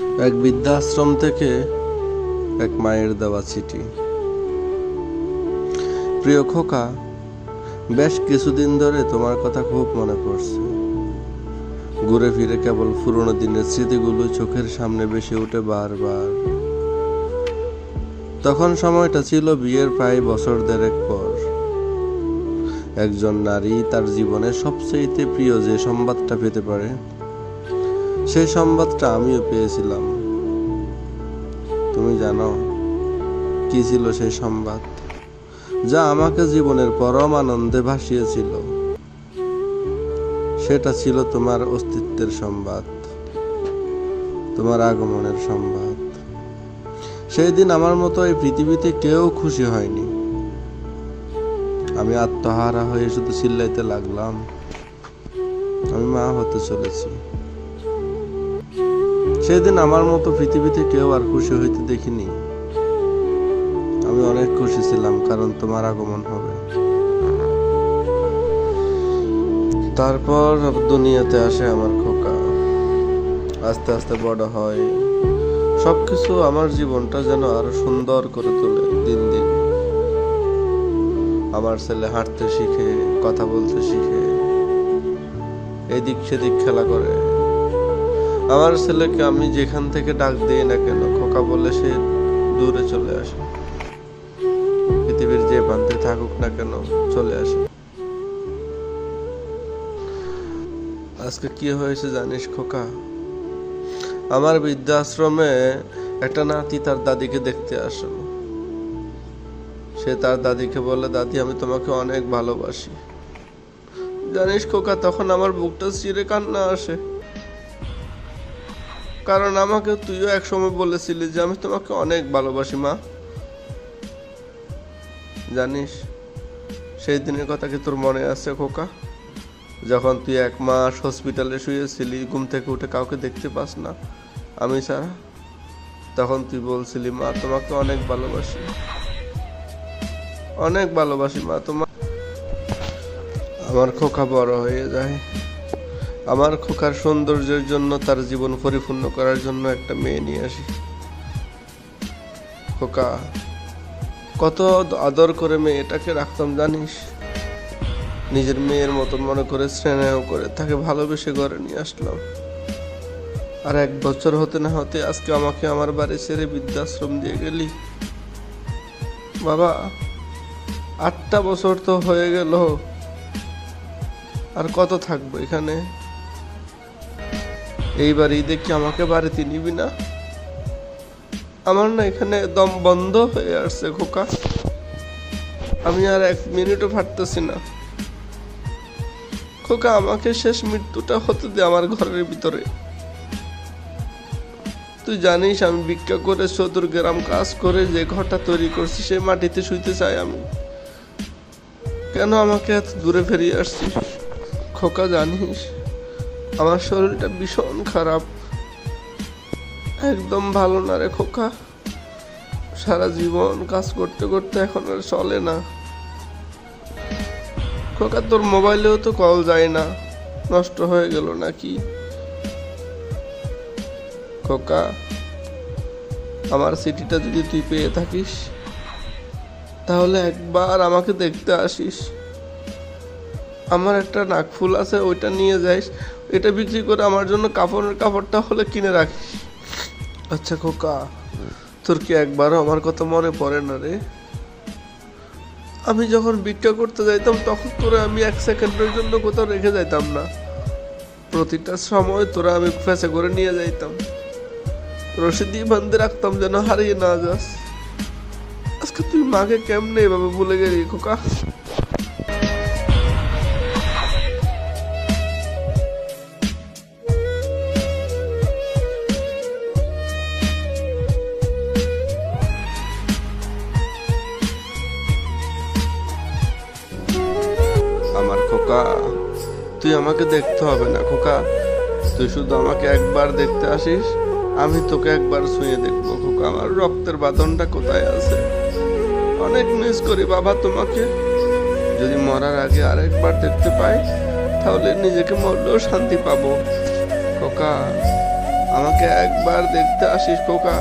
এক বৃদ্ধাশ্রম থেকে এক মায়ের দেওয়া চিঠি। প্রিয় খোকা, বেশ কিছুদিন ধরে তোমার কথা খুব মনে পড়ছে। ঘুরে ফিরে কেবল পুরনো দিনের স্মৃতিগুলো চোখের সামনে বেশি ওঠে বারবার। তখন সময়টা ছিল বিয়ের প্রায় বছর দেড়েক পর। একজন নারী তার জীবনের সবচেয়ে প্রিয় যে সংবাদটা পেতে পারে সেই সংবাদটা আমিও পেয়েছিলাম। তুমি জানো, কি ছিল সেই সংবাদ? যা আমাকে জীবনের পরম আনন্দে ভাসিয়েছিল। সেটা ছিল তোমার অস্তিত্বের সংবাদ, তোমার আগমনের সংবাদ। সেই দিন আমার মতো এই পৃথিবীতে কেউ খুশি হয়নি। আমি আত্মহারা হয়ে শুধু চিল্লাইতে লাগলাম। আমি মা হতে চলেছি। সেদিন আমার মতো পৃথিবীতে কেউ আর খুশি হইতে দেখিনি। আমি অনেক খুশি ছিলাম, কারণ তোমার আগমন হবে। তারপর দুনিয়াতে আসে আমার খোকা। আস্তে আস্তে বড় হয়। সবকিছু আমার জীবনটা যেন আরও সুন্দর করে তোলে দিন দিন। আমার ছেলে হাঁটতে শিখে, কথা বলতে শিখে, এদিক সেদিক খেলা করে। আমার ছেলেকে আমি যেখান থেকে ডাক দিই না কেন, খোকা বলে সে দূরে চলে আসে। পৃথিবীর যে প্রান্তে থাকুক না কেন, চলে আসে। আজকে কি হয়েছে জানিস খোকা? আমার বৃদ্ধাশ্রমে একটা নাতি তার দাদিকে দেখতে আসলো। সে তার দাদিকে বলে, দাদি, আমি তোমাকে অনেক ভালোবাসি। জানিস খোকা, তখন আমার বুকটা চিরে কান্না আসে। কারণ আমাকে তুইও এক সময় বলেছিলি যে আমি তোমাকে অনেক ভালোবাসি, মা। জানিস, সেই দিনের কথা কি তোর মনে আছে, খোকা? যখন তুই এক মাস হসপিটালে শুয়েছিলি, ঘুম থেকে উঠে কাউকে দেখতে পাস না, আমি ছাড়া, তখন তুই বলছিলি, মা, তোমাকে অনেক ভালোবাসি। অনেক ভালোবাসি, মা তোমার আমার খোকা বড় হয়ে যায়। আমার খোকার সৌন্দর্যের জন্য তার জীবন পরিপূর্ণ করার জন্য একটা মেয়ে নিয়ে আসি। খোকা, কত আদর করে মেয়েটাকে রাখতাম জানিস? নিজের মেয়ের মতন মনে করে স্নেহ করে তাকে ভালোবেসে ঘরে নিয়ে আসলাম। আর এক বছর হতে না হতে আজকে আমাকে আমার বাড়ি ছেড়ে বৃদ্ধাশ্রম দিয়ে গেলি। বাবা, আটটা বছর তো হয়ে গেল। আর কত থাকব এখানে? এইবার ঈদে কি আমাকে বাড়িতে নিবি না। আমার না এখানে দম বন্ধ হয়ে আসছে, খোকা। আমি আর এক মিনিটও ফাটতেছি না। খোকা, আমাকে শেষ মৃত্যুটা হতে দে আমার ঘরের ভিতরে। তুই জানিস আমি ভিক্ষা করে চতুর গ্রাম কাজ করে যে ঘরটা তৈরি করছি সেই মাটিতে শুইতে চাই আমি। কেন আমাকে এত দূরে ফেরিয়ে আসছিস? খোকা, জানিস? আমার শরীরটা ভীষণ খারাপ। একদম ভালো না রে খোকা। সারা জীবন কাজ করতে করতে এখন আর চলে না। খোকা, তোর মোবাইলেও তো কল যায় না। নষ্ট হয়ে গেল নাকি? খোকা, আমার সিটিটা যদি তুই পেয়ে থাকিস, তাহলে একবার আমাকে দেখতে আসিস। আমার একটা নাকফুল আছে, ওইটা নিয়ে যাইস। এটা বিক্রি করে আমার জন্য কাপড়ের কাপড়টা হলে কিনে রাখিস। আচ্ছা খোকা, তোর কি একবারও আমার কথা মনে পড়ে না রে? আমি যখন ভিক্ষা করতে যাইতাম, তখন তোরা আমি এক সেকেন্ডের জন্য কোথাও রেখে যাইতাম না। প্রতিটা সময় তোরা আমি ফেসে করে নিয়ে যাইতাম। রশি দিয়ে বান্ধে রাখতাম যেন হারিয়ে না যাস। আজকে তুই মাকে কেমনে এভাবে ভুলে গেলি খোকা? আমার খোকা। তুই আমাকে দেখতে হবে না, খোকা। তুই শুধু আমাকে একবার দেখতে আসিস, আমি তোকে একবার শুয়ে দেখব, খোকা। আমার রক্তের বাঁধনটা কোথায় আছে? অনেক মিস করি বাবা তোমাকে। যদি মরার আগে আরেকবার দেখতে পাই, তাহলে নিজেকে মরলেও শান্তি পাবো। খোকা, আমাকে একবার দেখতে আসিস, খোকা।